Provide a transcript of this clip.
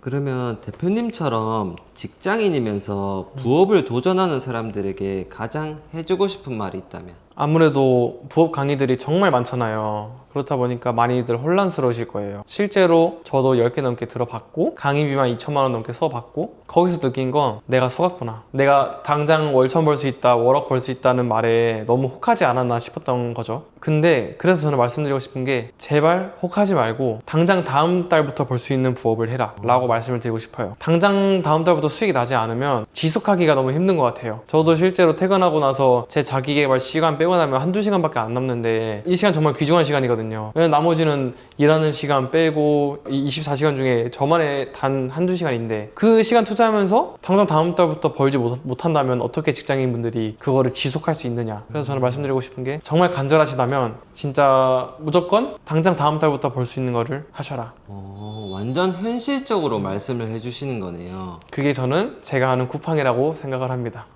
그러면 대표님처럼 직장인이면서 부업을 도전하는 사람들에게 가장 해주고 싶은 말이 있다면? 아무래도 부업 강의들이 정말 많잖아요. 그렇다 보니까 많이들 혼란스러우실 거예요. 실제로 저도 10개 넘게 들어봤고 강의비만 2천만 원 넘게 써봤고 거기서 느낀 건 내가 속았구나. 내가 당장 월천 벌 수 있다, 월억 벌 수 있다는 말에 너무 혹하지 않았나 싶었던 거죠. 근데 그래서 저는 말씀드리고 싶은 게 제발 혹하지 말고 당장 다음 달부터 벌 수 있는 부업을 해라 라고 말씀을 드리고 싶어요. 당장 다음 달부터 수익이 나지 않으면 지속하기가 너무 힘든 것 같아요. 저도 실제로 퇴근하고 나서 제 자기개발 시간 빼고 나면 한두 시간밖에 안 남는데 이 시간 정말 귀중한 시간이거든요. 나머지는 일하는 시간 빼고 이 24시간 중에 저만의 단 한두 시간인데 그 시간 투자하면서 당장 다음 달부터 벌지 못, 못한다면 어떻게 직장인분들이 그거를 지속할 수 있느냐. 그래서 저는 말씀드리고 싶은 게 정말 간절하시다면 진짜 무조건 당장 다음 달부터 벌 수 있는 거를 하셔라. 어, 완전 현실적으로 말씀을 해주시는 거네요. 그게 저는 제가 하는 쿠팡이라고 생각을 합니다.